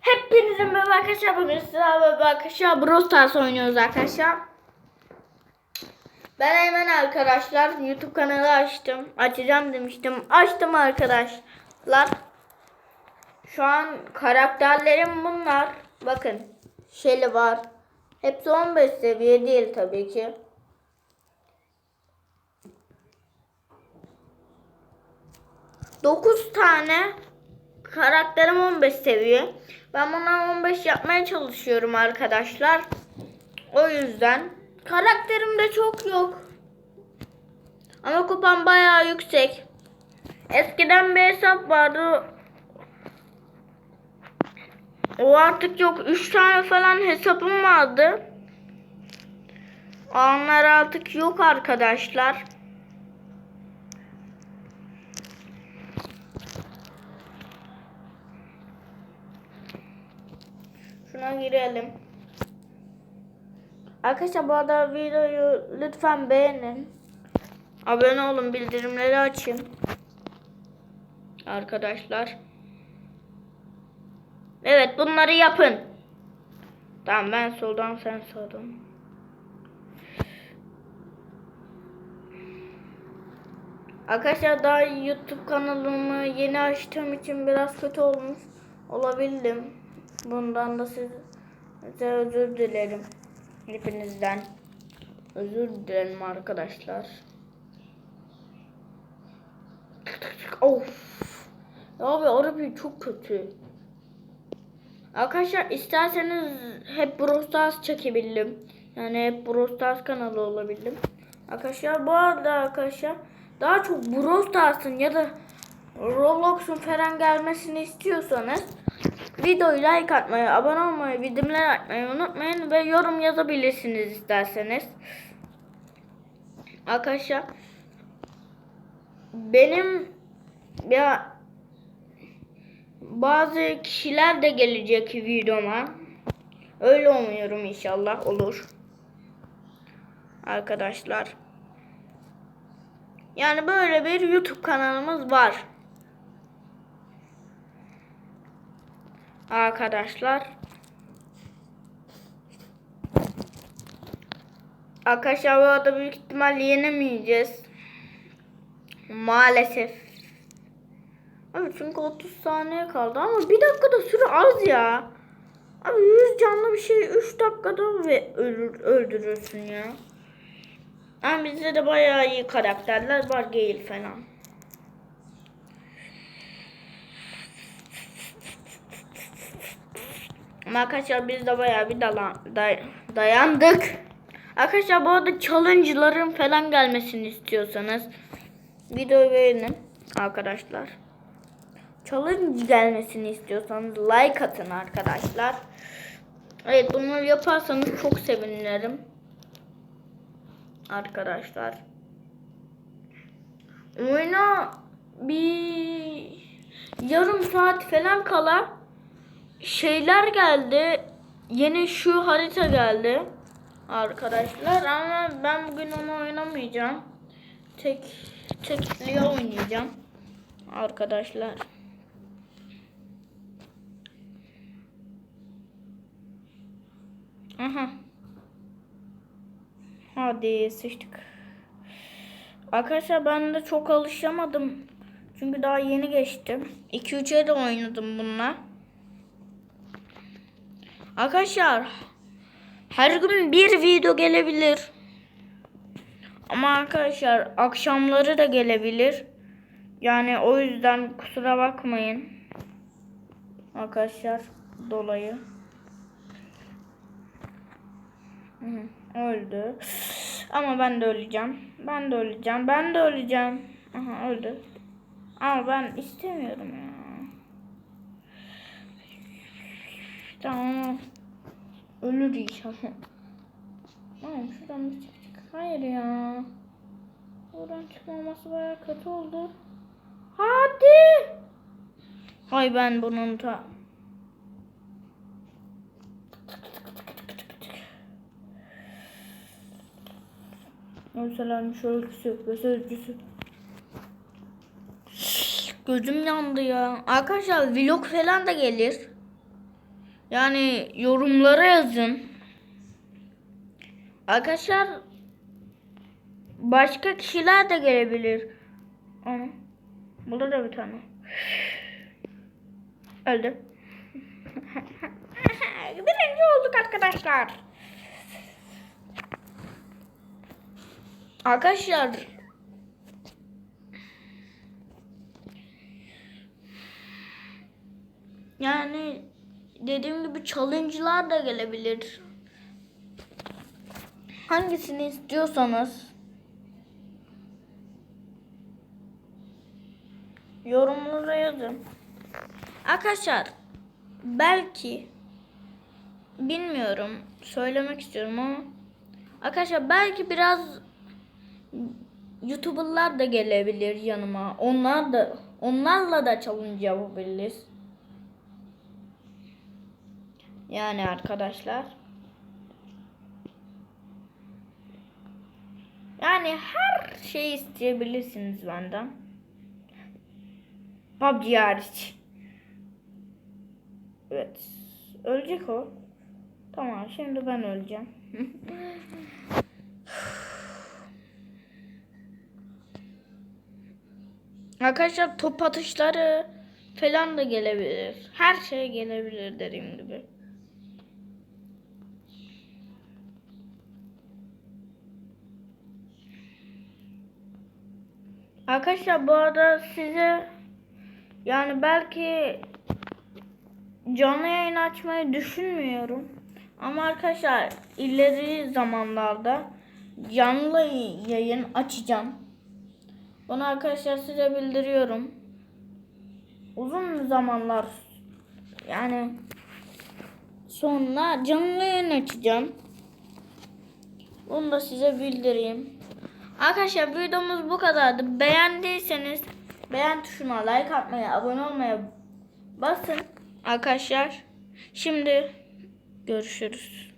Hepinize merhaba arkadaşlar. Bugün sizlerle arkadaşlar Brawl Stars oynuyoruz arkadaşlar. Ben hemen arkadaşlar YouTube kanalı açtım. Açacağım demiştim. Açtım arkadaşlar. Şu an karakterlerim bunlar. Bakın. Shelly var. Hepsi 15 seviye değil tabii ki. Dokuz tane karakterim 15 seviye. Ben buna 15 yapmaya çalışıyorum arkadaşlar. O yüzden karakterim de çok yok. Ama kupam bayağı yüksek. Eskiden bir hesap vardı. O artık yok. 3 tane falan hesabım vardı. Onlar artık yok arkadaşlar. Şuna girelim. Arkadaşlar bu arada videoyu lütfen beğenin. Abone olun, bildirimleri açın. Arkadaşlar. Evet bunları yapın. Tamam ben soldan sen sağdan. Arkadaşlar daha YouTube kanalımı yeni açtığım için biraz kötü olmuş olabildim. Bundan da size özür dilerim. Hepinizden. Özür dilerim arkadaşlar. Of. Ya Abi arabayı çok kötü. Arkadaşlar isterseniz hep Brawl Stars çekebildim. Yani hep Brawl Stars kanalı olabildim. Arkadaşlar bu arada arkadaşlar daha çok Brawl Stars'ın ya da Roblox'un falan gelmesini istiyorsanız videoyu like atmayı, abone olmayı, bildirimleri atmayı unutmayın ve yorum yazabilirsiniz isterseniz. Arkadaşlar benim ya bazı kişiler de gelecek videoma. Öyle umuyorum inşallah olur. Arkadaşlar. Yani böyle bir YouTube kanalımız var. Arkadaşlar. Arkadaşlar bu arada büyük ihtimal yenemeyeceğiz. Maalesef. Abi çünkü 30 saniye kaldı ama bir dakikada süre az ya. Abi 100 canlı bir şey 3 dakikada ve ölür, öldürürsün ya. Ama bizde de bayağı iyi karakterler var Gale falan. Ama arkadaşlar biz de bayağı bir dayandık. Arkadaşlar bu arada challenge'ların falan gelmesini istiyorsanız videoyu beğenin arkadaşlar. Challenge gelmesini istiyorsanız like atın arkadaşlar. Evet bunları yaparsanız çok sevinirim. Arkadaşlar. Oyuna bir yarım saat falan kala şeyler geldi. Yeni şu harita geldi. Arkadaşlar ama ben bugün onu oynamayacağım. Tek tekli oynayacağım. Arkadaşlar. Aha. Hadi sıçtık. Arkadaşlar ben de çok alışamadım. Çünkü daha yeni geçtim. 2-3'e de oynadım bununla. Arkadaşlar her gün bir video gelebilir. Ama arkadaşlar akşamları da gelebilir. Yani o yüzden kusura bakmayın. Arkadaşlar dolayı. Öldü. Ama ben de öleceğim. Ben de öleceğim. Ben de öleceğim. Aha öldü. Ama ben istemiyorum ya. Tamam. Ölür inşallah. Tamam şuradan bir çıkacak. Hayır ya. Oradan çıkmaması bayağı kötü oldu. Hadi. Hay ben bunun ta... Mesela şöyle yok ve sözcüsü. Gözüm yandı ya. Arkadaşlar vlog falan da gelir. Yani yorumlara yazın. Arkadaşlar başka kişiler de gelebilir. Ana. Burada da bir tane. Öldü. Birinci olduk arkadaşlar. Arkadaşlar yani dediğim gibi challenge'lar da gelebilir. Hangisini istiyorsanız yorumlara yazın. Arkadaşlar belki bilmiyorum söylemek istiyorum ama arkadaşlar belki biraz YouTuber'lar da gelebilir yanıma. Onlar da onlarla da challenge yapabiliriz. Yani arkadaşlar. Yani her şeyi isteyebilirsiniz benden. PUBG hariç. Evet. Ölecek o. Tamam şimdi ben öleceğim. Arkadaşlar top atışları falan da gelebilir. Her şey gelebilir dediğim gibi. Arkadaşlar bu arada size yani belki canlı yayın açmayı düşünmüyorum. Ama arkadaşlar ileri zamanlarda canlı yayın açacağım. Bunu arkadaşlar size bildiriyorum. Uzun zamanlar yani sonra canlı yayın açacağım. Bunu da size bildireyim. Arkadaşlar videomuz bu kadardı. Beğendiyseniz beğen tuşuna like atmayı, abone olmaya basın. Arkadaşlar şimdi görüşürüz.